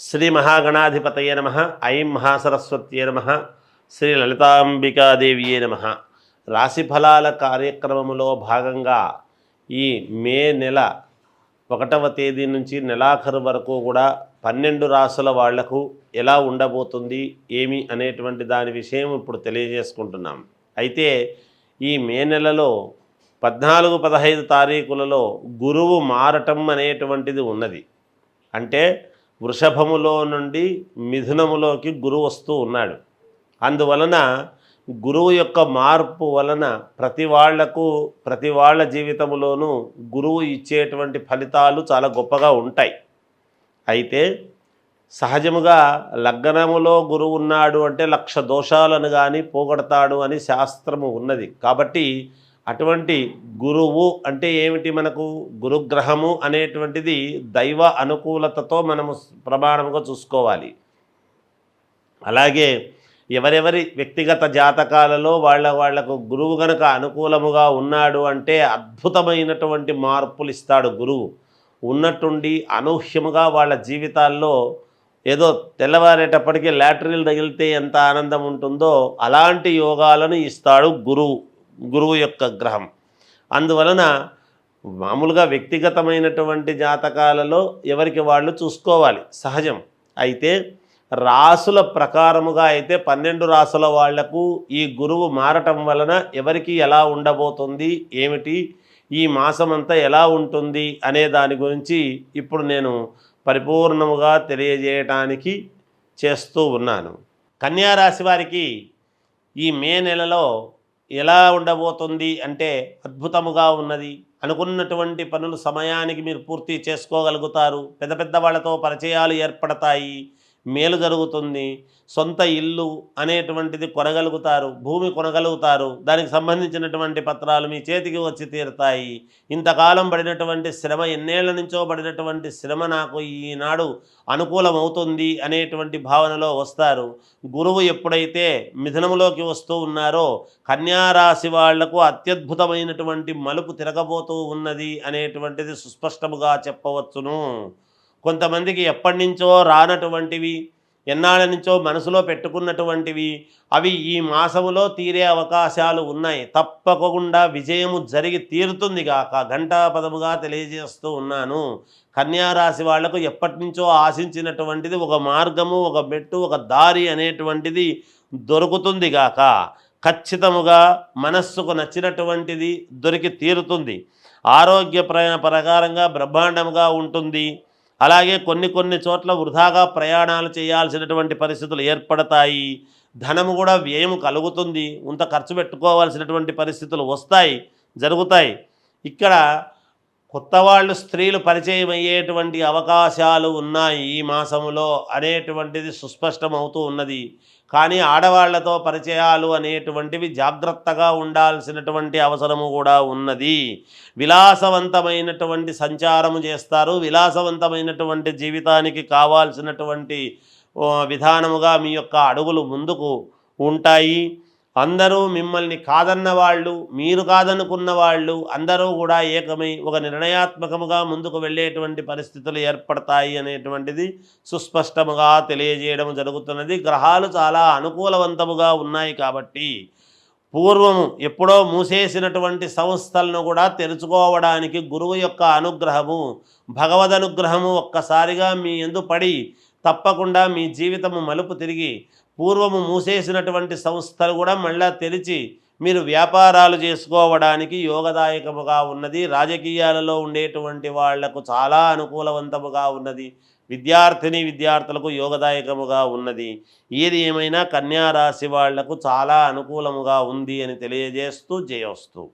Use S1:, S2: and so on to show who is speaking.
S1: శ్రీ మహాగణాధిపతయ నమ ఐం మహాసరస్వత్యే నమ శ్రీ లలితాంబికాదేవియే నమ. రాశి ఫలాల కార్యక్రమంలో భాగంగా ఈ మే నెల ఒకటవ తేదీ నుంచి నెలాఖరు వరకు కూడా పన్నెండు రాసుల వాళ్ళకు ఎలా ఉండబోతుంది ఏమి అనేటువంటి దాని విషయం ఇప్పుడు తెలియజేసుకుంటున్నాం. అయితే ఈ మే నెలలో పద్నాలుగు పదహైదు తారీఖులలో గురువు మారటం అనేటువంటిది ఉన్నది. అంటే వృషభములో నుండి మిథునములోకి గురువు వస్తూ ఉన్నాడు. అందువలన గురువు యొక్క మార్పు వలన ప్రతి వాళ్ళకు ప్రతి వాళ్ళ జీవితంలోనూ గురువు ఇచ్చేటువంటి ఫలితాలు చాలా గొప్పగా ఉంటాయి. అయితే సహజముగా లగ్నములో గురువు ఉన్నాడు అంటే లక్ష దోషాలను కానీ పోగొడతాడు అని శాస్త్రము ఉన్నది. కాబట్టి అటువంటి గురువు అంటే ఏమిటి మనకు? గురుగ్రహము అనేటువంటిది దైవ అనుకూలతతో మనము ప్రమాణముగా చూసుకోవాలి. అలాగే ఎవరెవరి వ్యక్తిగత జాతకాలలో వాళ్ళ వాళ్ళకు గురువు గనక అనుకూలముగా ఉన్నాడు అంటే అద్భుతమైనటువంటి మార్పులు ఇస్తాడు గురువు. ఉన్నట్టుండి అనూహ్యముగా వాళ్ళ జీవితాల్లో ఏదో తెల్లవారేటప్పటికీ లాటరీలు తగిలితే ఎంత ఆనందం ఉంటుందో అలాంటి యోగాలను ఇస్తాడు గురువు. గురువు యొక్క గ్రహం. అందువలన మామూలుగా వ్యక్తిగతమైనటువంటి జాతకాలలో ఎవరికి వాళ్ళు చూసుకోవాలి? సహజం. అయితే రాసుల ప్రకారముగా అయితే పన్నెండు రాసుల వాళ్ళకు ఈ గురువు మారటం వలన ఎవరికి ఎలా ఉండబోతుంది? ఏమిటి? ఈ మాసమంతా ఎలా ఉంటుంది? అనే దాని గురించి ఇప్పుడు నేను పరిపూర్ణముగా తెలియజేయటానికి చేస్తూ ఉన్నాను. కన్యారాశి వారికి ఈ మే నెలలో ఎలా ఉండబోతుంది అంటే అద్భుతముగా ఉన్నది. అనుకున్నటువంటి పనులు సమయానికి మీరు పూర్తి చేసుకోగలుగుతారు. పెద్ద పెద్ద వాళ్ళతో పరిచయాలు ఏర్పడతాయి. మేలు జరుగుతుంది సొంత ఇల్లు అనేటువంటిది కొనగలుగుతారు భూమి కొనగలుగుతారు దానికి సంబంధించినటువంటి పత్రాలు మీ చేతికి వచ్చి తీరుతాయి. ఇంతకాలం పడినటువంటి శ్రమ ఎన్నేళ్ళ నుంచో పడినటువంటి శ్రమ నాకు ఈనాడు అనుకూలమవుతుంది అనేటువంటి భావనలో వస్తారు. గురువు ఎప్పుడైతే మిథునములోకి వస్తూ ఉన్నారో కన్యారాశి వాళ్ళకు అత్యద్భుతమైనటువంటి మలుపు తిరగబోతూ ఉన్నది అనేటువంటిది సుస్పష్టముగా చెప్పవచ్చును. కొంతమందికి ఎప్పటి నుంచో రానటువంటివి ఎన్నాళ్ళ నుంచో మనసులో పెట్టుకున్నటువంటివి అవి ఈ మాసములో తీరే అవకాశాలు ఉన్నాయి. తప్పకుండా విజయము జరిగి తీరుతుంది కాక ఘంటాపదముగా తెలియజేస్తూ ఉన్నాను. కన్యారాశి వాళ్ళకు ఎప్పటి నుంచో ఆశించినటువంటిది ఒక మార్గము ఒక మెట్టు ఒక దారి అనేటువంటిది దొరుకుతుంది గాక. ఖచ్చితముగా మనస్సుకు నచ్చినటువంటిది దొరికి తీరుతుంది. ఆరోగ్య ప్రయాణ ప్రకారంగా బ్రహ్మాండముగా ఉంటుంది. అలాగే కొన్ని కొన్ని చోట్ల వృధాగా ప్రయాణాలు చేయాల్సినటువంటి పరిస్థితులు ఏర్పడతాయి. ధనము కూడా వ్యయం కలుగుతుంది. ఇంత ఖర్చు పెట్టుకోవాల్సినటువంటి పరిస్థితులు వస్తాయి జరుగుతాయి. ఇక్కడ కొత్త వాళ్ళు స్త్రీలు పరిచయం అయ్యేటువంటి అవకాశాలు ఉన్నాయి ఈ మాసములో అనేటువంటిది సుస్పష్టమవుతూ ఉన్నది. కానీ ఆడవాళ్ళతో పరిచయాలు అనేటువంటివి జాగ్రత్తగా ఉండాల్సినటువంటి అవసరము కూడా ఉన్నది. విలాసవంతమైనటువంటి సంచారము చేస్తారు. విలాసవంతమైనటువంటి జీవితానికి కావాల్సినటువంటి విధానముగా మీ యొక్క అడుగులు ముందుకు ఉంటాయి. అందరూ మిమ్మల్ని కాదన్న వాళ్ళు మీరు కాదనుకున్న వాళ్ళు అందరూ కూడా ఏకమై ఒక నిర్ణయాత్మకముగా ముందుకు వెళ్ళేటువంటి పరిస్థితులు ఏర్పడతాయి అనేటువంటిది సుస్పష్టముగా తెలియజేయడం జరుగుతున్నది. గ్రహాలు చాలా అనుకూలవంతముగా ఉన్నాయి కాబట్టి పూర్వము ఎప్పుడో మూసేసినటువంటి సంస్థలను కూడా తెరుచుకోవడానికి గురువు యొక్క అనుగ్రహము భగవద్ అనుగ్రహము ఒక్కసారిగా మీ ఎందు పడి తప్పకుండా మీ జీవితము మలుపు తిరిగి పూర్వము మూసేసినటువంటి సంస్థలు కూడా మళ్ళా తెరిచి మీరు వ్యాపారాలు చేసుకోవడానికి యోగదాయకముగా ఉన్నది. రాజకీయాలలో ఉండేటువంటి వాళ్ళకు చాలా అనుకూలవంతముగా ఉన్నది. విద్యార్థిని విద్యార్థులకు యోగదాయకముగా ఉన్నది. ఏది ఏమైనా కన్యారాశి వాళ్ళకు చాలా అనుకూలముగా ఉంది అని తెలియజేస్తూ జయోస్తూ